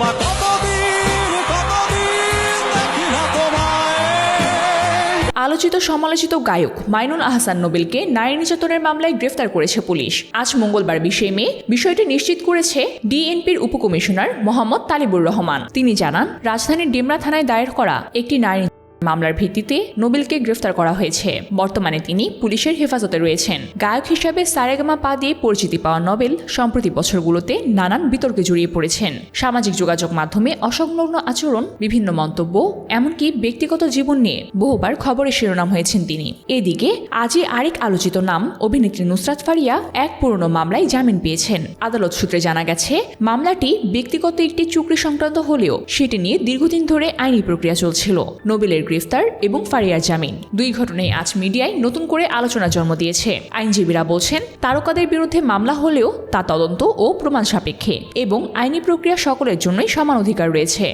কতদিন কতদিন দেখি না তোমায়। আলোচিত সমালোচিত গায়ক মাইনুল আহসান নোবেলকে নারী নির্যাতনের মামলায় গ্রেফতার করেছে পুলিশ। আজ মঙ্গলবার বিশে মে, বিষয়টি নিশ্চিত করেছে ডিএনপির উপকমিশনার মোহাম্মদ তালিবুর রহমান। তিনি জানান, রাজধানীর ডিমরা থানায় দায়ের করা একটি নারী মামলার ভিত্তিতে নোবেলকে গ্রেফতার করা হয়েছে। বর্তমানে তিনি পুলিশের হেফাজতে রয়েছেন। গায়ক হিসাবে সারেগামা পা দিয়ে পরিচিতি পাওয়া নোবেল সম্প্রতি বছরগুলোতে নানান বিতর্কে জড়িয়ে পড়েছেন। সামাজিক যোগাযোগ মাধ্যমে অসংলগ্ন আচরণ, বিভিন্ন মন্তব্য, এমনকি ব্যক্তিগত জীবন নিয়ে বহুবার খবরের শিরোনাম হয়েছেন তিনি। এদিকে, আজই আরেক আলোচিত নাম অভিনেত্রী নুসরাত ফারিয়া এক পুরনো মামলায় জামিন পেয়েছেন। আদালত সূত্রে জানা গেছে, মামলাটি ব্যক্তিগত একটি চুক্তি সংক্রান্ত হলেও সেটি নিয়ে দীর্ঘদিন ধরে আইনি প্রক্রিয়া চলছিল। নোবেলের গ্রেফতার এবং ফারিয়ার জামিন। দুই ঘটনায় আজ মিডিয়ায় নতুন করে আলোচনা জন্ম দিয়েছে। আইনজীবীরা বলছেন, তারকাদের বিরুদ্ধে মামলা হলেও তা তদন্ত ও প্রমাণ সাপেক্ষে এবং আইনি প্রক্রিয়া সকলের জন্যই সমান অধিকার রয়েছে।